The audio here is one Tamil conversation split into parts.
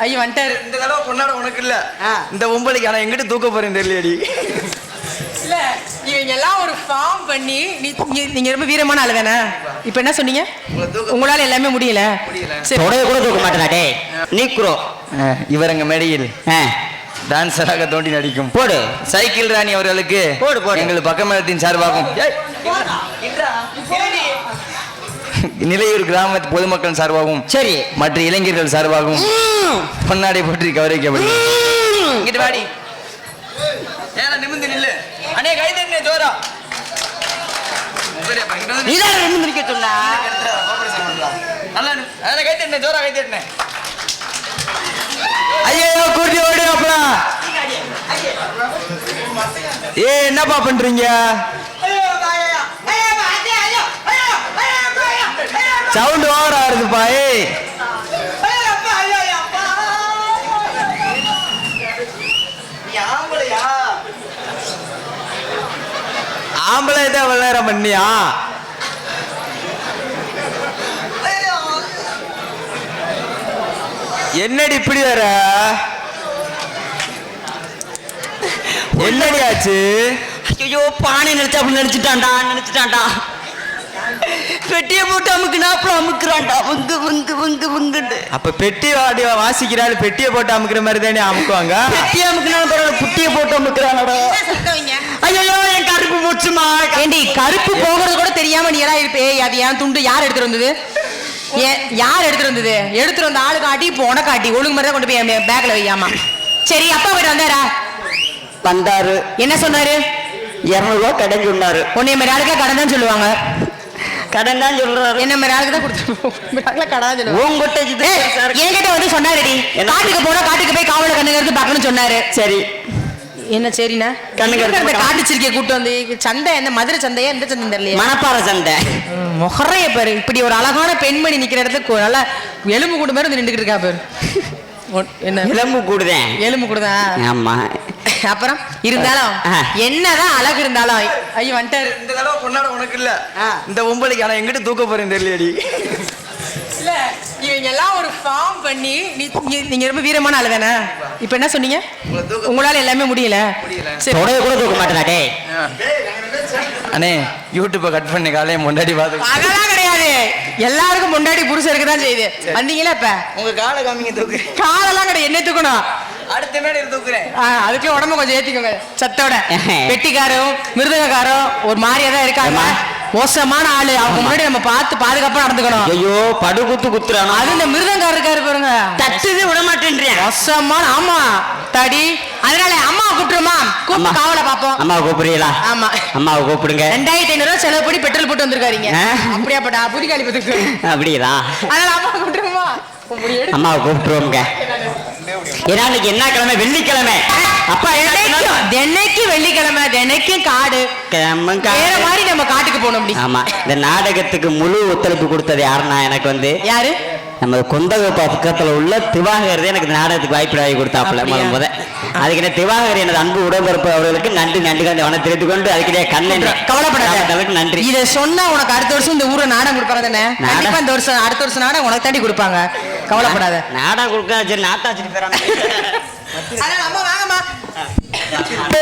ஐயோ வந்துட்டாரு. இந்த தடவை கொண்டாட உனக்கு இல்ல. ஆ. இந்த ஒம்பளைக்கு ஆனா எங்கிட்ட தூக்க போறேன் தெரியலடி. இல்ல இவங்க எல்லாம் ஒரு ஃபார்ம் பண்ணி நீ- நீங்க- ரொம்ப வீரமான ஆளு தானே? இப்ப என்ன சொன்னீங்க? உங்களை தூக்க உங்களால எல்லாமே முடியல. தொடைய கூட தூக்க மாட்டேனா டேய். நீக்குறோ இவர் எங்க மேடையில். டான்சராக தோண்டி நடிக்கும். போடு. சைக்கிள் ராணி அவர்களுக்கு போடு, போடு. எங்கள் பக்கமேளத்தின் சார்பாகும். நிலையூர் கிராமத்து பொதுமக்கள் சார்பாகவும் சரி. மற்ற இளைஞர்கள் சார்பாகவும் பொன்னாடை போற்றி கௌரவிக்கப்படுகிறது இங்கிட்டு வாடி. ஏன்னா நிமிந்து நில்லு. அண்ணே கை தண்ணே ஜோரா. நீதான் ரெண்டு நிக்க சொன்னா? நல்லா. அண்ணே, கை தண்ணே ஜோரா கை தண்ணே ஐயோ கூட்டி ஓடி அப்பலாம் ஏ என்னப்பா பண்றீங்க? சவுண்ட் ஓவரா இருக்குப்பா ஏய் ஆம்பளை தான் விளையாட பண்ணியா என்னடி இப்படி வர? என்னடி ஆச்சு? ஐயோ பானை நினைச்சா அப்படி நினைச்சிட்டான்டா நினைச்சிட்டான்டா. பெட்டியை போட்டு அமுக்கு நாப்புல அமுக்குறான்டா. வங்கு வங்கு வங்கு வங்குண்டு அப்ப பெட்டி வாடி வாசிக்கிறாள் பெட்டியை போட்டு அமுக்குற மாதிரி தானே அமுக்குவாங்க? பெட்டியை அமுக்குனாலும் பரவாயில்ல குட்டியை போட்டு அமுக்குறானடா ஐயோ என் கருப்பு போச்சுமா? ஏண்டி கருப்பு போகிறது கூட தெரியாம நீ எல்லாம் இருப்பே. அது ஏன் துண்டு. யார் எடுத்துட்டு வந்தது? ஏன் யார் எடுத்துட்டு வந்தது? எடுத்துட்டு வந்த ஆளு காட்டி இப்போ உனக்கு காட்டி. ஒழுங்கு மாதிரி தான் கொண்டு போய் பேக்ல வையாமா. சரி அப்பா போயிட்டு வந்தாரா? வந்தாரு. என்ன சொன்னாரு? இரநூறுவா கடன் சொன்னாரு. உன்னை மாதிரி ஆளுக்கெல்லாம் கடன் தான் சொல்லுவாங்க. கடன் தான் சொல்றாரு. என்ன மாதிரி ஆளுக்கு தான் கொடுத்துருவோம் கடன் தான் சொல்லுவாங்க உங்ககிட்ட இது என்கிட்ட வந்து சொன்னாருடி? காட்டுக்கு போனா காட்டுக்கு போய் காவல கண்ணுங்கிறது பார்க்கணும்னு சொன்னாரு. சரி. என்ன சரிண்ணா? அந்த இருக்கு. காட்டு வந்து சந்தை என்ன மதுரை சந்தையா எந்த சந்தை தெரியலையா. மணப்பாறை சந்தை. முகரைய பாரு. இப்படி ஒரு அழகான பெண்மணி நிக்கிற இடத்துல நல்லா எலும்பு கூடு மாதிரி வந்து நின்றுக்கிட்டு இருக்கா பாரு. என்ன இளம்பு கூடுதேன். எலும்பு கூடுதான் ஆமா. அப்புறம் இருந்தாலும். என்னதான் அழகு இருந்தாலும் ஐயோ வந்துட்டாரு. இந்த தடவை கொண்டாட உனக்கு இல்ல. இந்த ஒம்பளைக்கு ஆனா எங்கிட்ட தூக்க போறேன் தெரியலடி. இல்ல இவங்க எல்லாம் ஒரு ஃபார்ம் பண்ணி நீங்க ரொம்ப வீரமான ஆளு தானே? இப்ப என்ன சொன்னீங்க? உங்களை தூக்க உங்களால எல்லாமே முடியல. முடியல. சரி. தொடைய கூட தூக்க மாட்டேனா டேய்? அண்ணே யூடியூப்பை கட் பண்ணி காலையை முன்னாடி பார்த்து அதெல்லாம் கிடையாது. எல்லாருக்கும் முன்னாடி புருஷருக்கு தான் செய்யுது வந்தீங்களா இப்ப? உங்க காலை காமிங்க தூக்குறேன் காலெல்லாம் கிடையாது. என்ன தூக்கணும்? அடுத்த மேடையில் தூக்குறேன்? ஆ, அதுக்குள்ள உடம்ப கொஞ்சம் ஏத்திக்கோங்க. சத்தோட. வெட்டிக்காரும் மிருதங்கக்காரும் ஒரு மாதிரியா தான் இருக்காங்க? மோசமான ஆளு. அவங்க முன்னாடி நம்ம பார்த்து பாதுகாப்பா நடந்துக்கணும். ஐயோ படு குத்து குத்துறானோ? அது இந்த மிருதங்காரர் இருக்காரு பாருங்க. தட்டுது விட மாட்டேன்றேன் மோசமான ஆமா. தடி. அதனால அம்மா கூப்பிட்டுருமா? கூப்பிட்டு. காவலை பார்ப்போம். அம்மாவை கூப்பிடுறீங்களா? ஆமா. அம்மாவை கூப்பிடுங்க. ரெண்டாயிரத்தி ஐநூறு ரூபாய் செலவு பண்ணி பெட்ரோல் போட்டு வந்திருக்காருங்க ஆ? அப்படியாப்பட்டா புதிகாலி பத்துக்கு. அப்படிங்களா அதனால அம்மா கூப்பிட்டுருமா? அம்மாவை கூப்பிட்டுருவோங்க ஏன்னா இன்னைக்கு என்ன கிழமை? வெள்ளிக்கிழமை. அப்பா தினைக்கும் வெள்ளிக்கிழமை தினைக்கும் காடு. வேற மாதிரி நம்ம காட்டுக்கு போகணும் ஆமா இந்த நாடகத்துக்கு முழு ஒத்துழைப்பு கொடுத்தது யாருன்னா எனக்கு வந்து யாரு? நம்ம கொந்தகப்பா பக்கத்துல உள்ள திவாகர் எனக்கு நாடகத்துக்கு வாய்ப்பு கொடுத்தாப்புல? முதல் முத அதுக்கு என்ன திவாகர் எனது அன்பு உடன்பிறப்பு அவர்களுக்கு நன்றி நன்றி கண்டு அவனை தெரிந்து கொண்டு அதுக்கிடையே கண்ணன் கவலைப்படாத. அளவுக்கு நன்றி. இத சொன்னா உனக்கு அடுத்த வருஷம் இந்த ஊர்ல நாடகம் கொடுப்பாங்க தானே? நாடகம்? இந்த வருஷம் அடுத்த வருஷம் நாடகம் உனக்கு தாண்டி கொடுப்பாங்க. கவலைப்படாத. நாடகம் கொடுக்க சரி நாட்டாச்சிட்டு போறாங்க அதனால அம்மா வாங்கம்மா. Hey!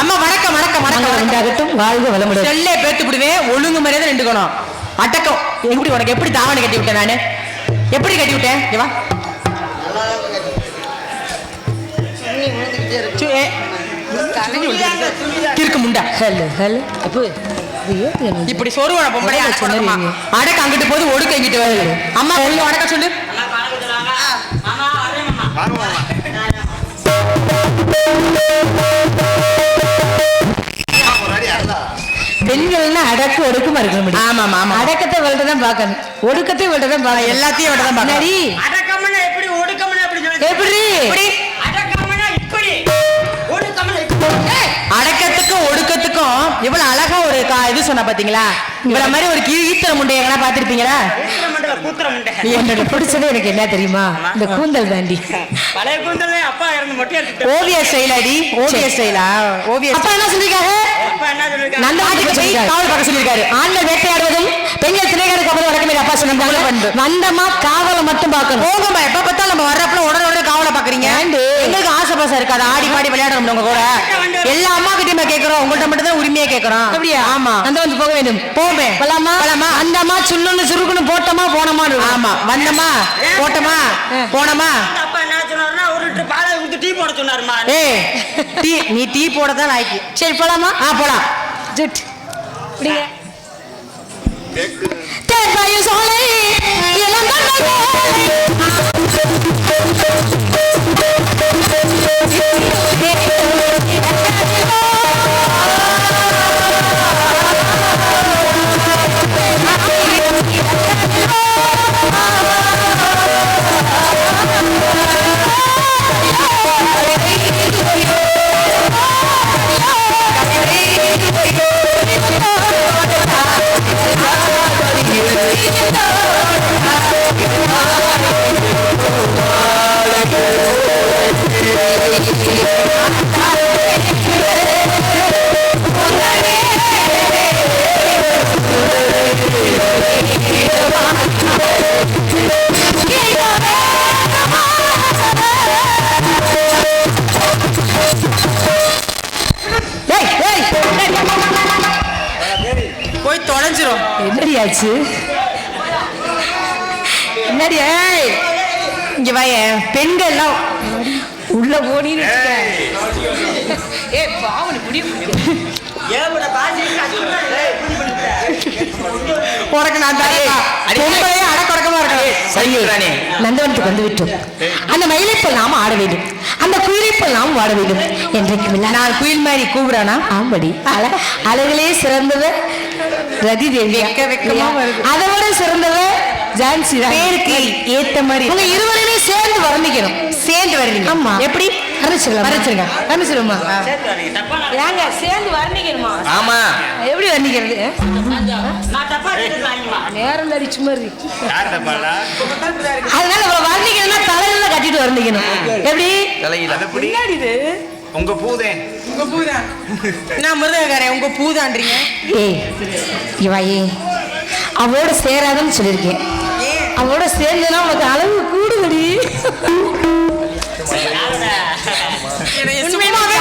அம்மா வணக்கம் வணக்கம் வணக்கம் உண்டாகட்டும் வாழ்க வளமுடன். செல்லே பேத்து விடுவேன் ஒழுங்கு மரியாதை நின்றுக்கணும் அடக்கம். எப்படி உனக்கு எப்படி தாவணி கட்டி விட்டேன் நானு? எப்படி கட்டி விட்டேன்? வா. கிறுக்கு முண்டா. Hello hello. அப்போ இப்படி சொருவன பொம்பளை. அடக்க அங்கிட்டு போது ஒடுக்க இங்கிட்டு வருது அம்மா சொல்லு அடக்க சொல்லு. பெண்கள்னா அடக்கு ஒடுக்குமா இருக்க முடியும் ஆமா ஆமா அடக்கத்தை விட தான் பார்க்கணும். ஒடுக்கத்தை விட தான் பார்க்கணும். எல்லாத்தையும் விட தான்? பார்க்கணும். அடக்கம்னா எப்படி ஒடுக்கம்னா எப்படி? எப்படி? அடக்கம்னா இப்படி. ஒடுக்கம்னா இப்படி. ஒடுக்கத்துக்கும் இவ்வளவு அழகா ஒரு கா- இது சொன்னா பாத்தீங்களா? இவ்வளவு மாதிரி ஒரு கீ- முண்டை எங்கன்னா பாத்திருப்பீங்களா? கூத்துற முண்டை என்னோட பிடிச்சது எனக்கு என்ன தெரியுமா? இந்த கூந்தல் தாண்டி. பழைய கூந்தலே அப்பா இறந்து மட்டும் எடுத்துட்டு ஓவிய அடி. ஓவிய ஸ்டைலா ஓவிய அப்பா என்ன சொல்லிருக்காங்க அப்பா என்ன சொல்லிருக்காங்க போய் காவல் பார்க்க சொல்லியிருக்காரு ஆண்கள் வேட்டையாடுவதும் பெண்கள் திணைகளுக்கு அப்புறம் வடக்கு அப்பா சொன்னாங்க பண்பு. வந்தமா காவலை மட்டும் பார்க்கணும். போங்கம்மா எப்ப பார்த்தாலும் நம்ம உடனே காவலை பாக்குறீங்க? எங்களுக்கு ஆசை பாசம் இருக்காது. ஆடி பாடி விளையாடணும் உங்க கூட. எல்லா அம்மா கிட்டயுமே கேக்குறோம். உங்கள்ட்ட மட்டும் தான் உரிமையா கேக்குறோம். அப்படியா? ஆமா. அந்த வந்து போக வேண்டும். போமே போலாமா போலாமா? அந்தமா சுள்ளுன்னு சுருக்குன்னு போட்டோமா போனோமா ஆமா. வந்தமா போட்டமா? போனமா? அந்த அப்பா என்ன சொன்னாருன்னா ஒரு லிட்டர் பாலை ஊத்தி டீ போட சொன்னாருமா. ஏய் டீ நீ டீ போட தான் லாய்க்கு. சரி போலாமா? ஆ போலாம். ஜெட். இப்படிங்க தேர்வாயு சோலை இளந்தண்டை ஏய் என்னடி ஆச்சு என்னடி ஏய் இங்க வாயேன் பெண்கள்லாம் உள்ள போனின்னு ஏ பாவனி உனக்கு நான். பொம்பளையே அடக்கடக்கமா ராணி நந்தவனத்துக்கு வந்து விட்டோம் அந்த மயிலைப்பல் நாம் ஆட வேண்டும். அந்த குயிலைப்பல் நாம் ஆட வேண்டும். என்றைக்கு நான் குயில் மாதிரி கூவுறானா? ஆம்படி. அழ அழகிலே சிறந்தவ ரதி தேவி வெக்க வெக்கமா வருது. அதை விட சிறந்தவ ஜான்சி. பேருக்கு ஏத்த மாதிரி உங்க இருவரையுமே சேர்ந்து வர்ணிக்கணும். சேர்ந்து வருவீங்க ஆமா. எப்படி? வர்ணிச்சிடலாம்? வர்ணிச்சிருங்க. வர்ணிச்சிருமா? ஏங்க சேர்ந்து வர்ணிக்கணுமா? ஆமா. எப்படி வர்ணிக்கிறது? நான் தப்பா எடுத்துக்கலாங்கம்மா நேரம் தடி சும்மா இருக்கு. அதனால வர்ணிக்கணும்னா தலையில கட்டிட்டு வர்ணிக்கணும். எப்படி? தலையில. பின்னாடி உங்க பூதேன் உங்க பூதான் நான் மிருதகாரன் உங்க பூதான்றீங்க? ஏய் இவா ஏ. அவளோட சேராதுன்னு சொல்லியிருக்கேன். அவளோட சேர்ந்தனா உனக்கு அளவு கூடுதடி.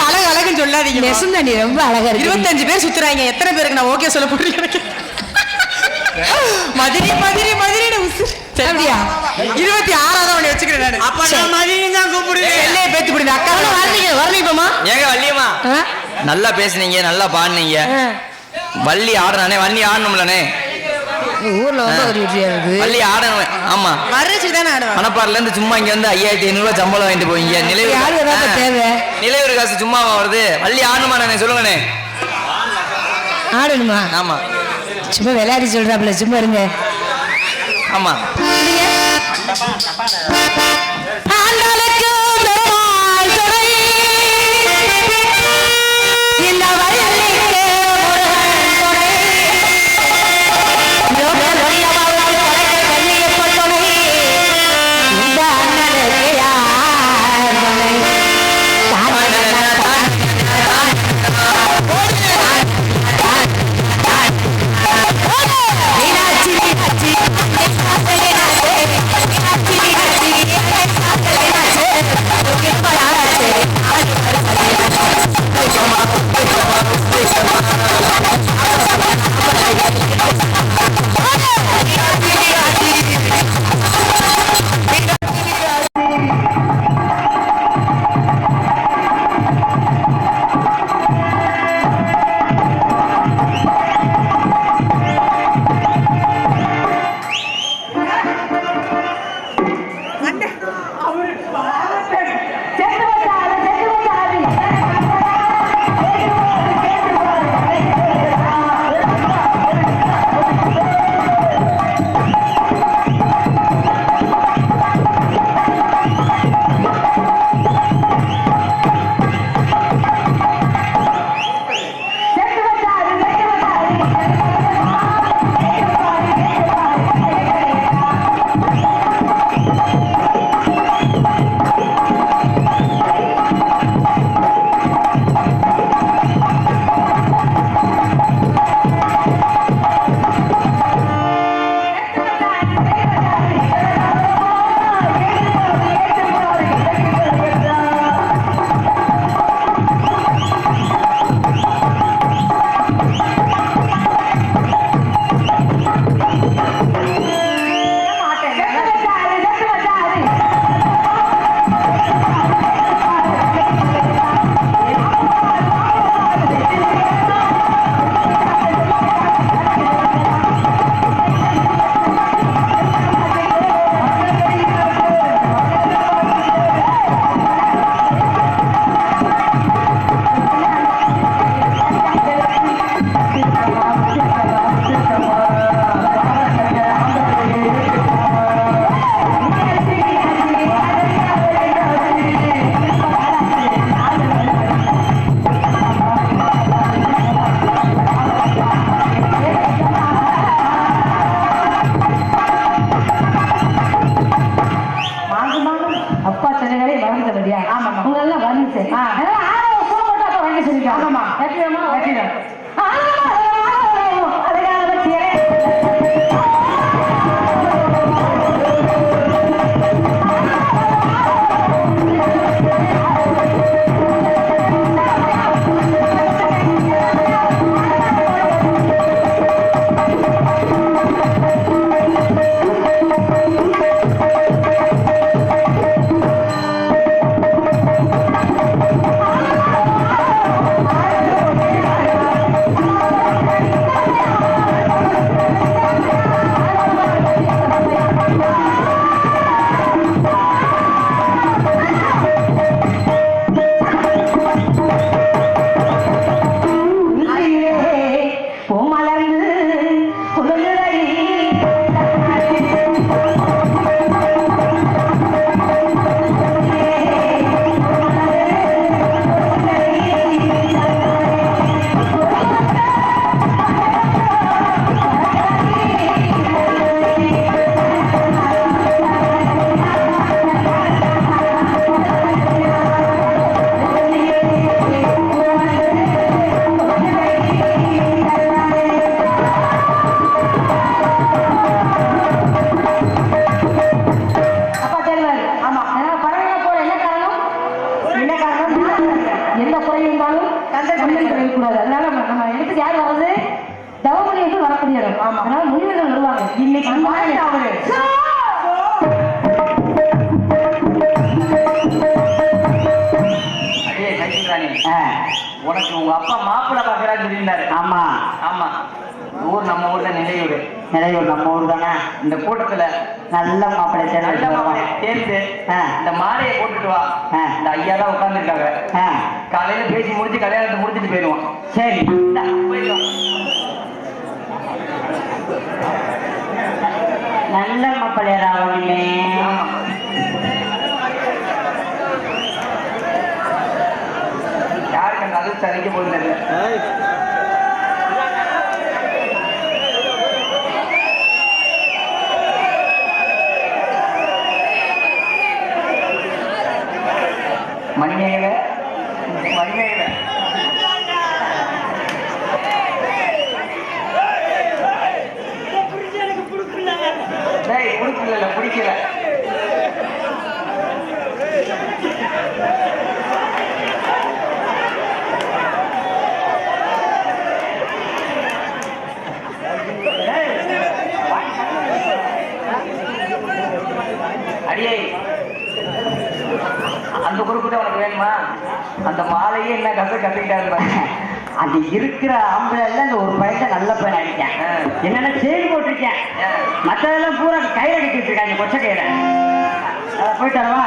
அழகு அழகுன்னு சொல்லாதீங்க. நெசந்தாண்டி ரொம்ப அழகா இருக்கு. இருபத்தஞ்சு பேர் சுத்துறாங்க. எத்தனை பேருக்கு நான் ஓகே சொல்ல போறேன் எனக்கு. மதுரை மதுரை மதுரை உசு. அப்படியா? இருபத்தி ஆறாவது அவனை வச்சுக்கிறேன் நானு. அப்ப நான் மதியம் தான் கூப்பிடுவேன் செல்லையை பேத்து பிடிங்க அக்கா வர்ணிக்க வர்ணிப்போமா ஏங்க வள்ளியம்மா? நல்லா பேசுனீங்க நல்லா பாடுனீங்க. வள்ளி ஆடுறானே வள்ளி ஆடணும்லனே ஊர்ல வந்து ஒரு விஜயா இருக்கு வள்ளி ஆடணும் ஆமா. வர்றச்சு தானே ஆடுவாங்க. மணப்பாறைல இருந்து சும்மா இங்க வந்து ஐயாயிரத்தி ஐநூறு ரூபாய் சம்பளம் வாங்கிட்டு போவீங்க. நிலைவு. தேவை? நிலையூர் காசு சும்மாவா வருது. வள்ளி ஆடணுமா நானே சொல்லுங்கண்ணே. ஆடணுமா? ஆமா. சும்மா விளையாடி சொல்றாப்புல சும்மா இருங்க. ஆமா. பாக்குறான்னு சொல்லியிருந்தாரு ஆமா. ஆமா. ஊர் நம்ம ஊர்ல நிலையூர் நிறையூர். நம்ம ஊர் தானே? இந்த கூட்டத்துல நல்ல மாப்பிள்ளை நல்ல மாப்பிள்ளை சேர்ந்து சேர்ந்து. இந்த மாலையை போட்டுட்டு வா. இந்த ஐயா தான் உட்கார்ந்துருக்காங்க. ஆ. காலையில பேசி முடிச்சு கல்யாணத்தை முடிச்சிட்டு போயிடுவோம். சரி. வா. நல்ல மாப்பிள்ளையரா அவங்களே சரிக்க யாருக்கு அந்த மாலையே என்ன கச கத்திக்கிட்டாரு பாரு. அது இருக்கிற ஆம்பளை எல்லாம் இந்த ஒரு பையன் நல்ல பையன் அடிக்கேன். என்னென்ன செயின் போட்டிருக்கேன். மற்றதெல்லாம் பூரா கயிறு அடிக்க வச்சிருக்காங்க கொச்சை கயிறை. போயிட்டு வரவா?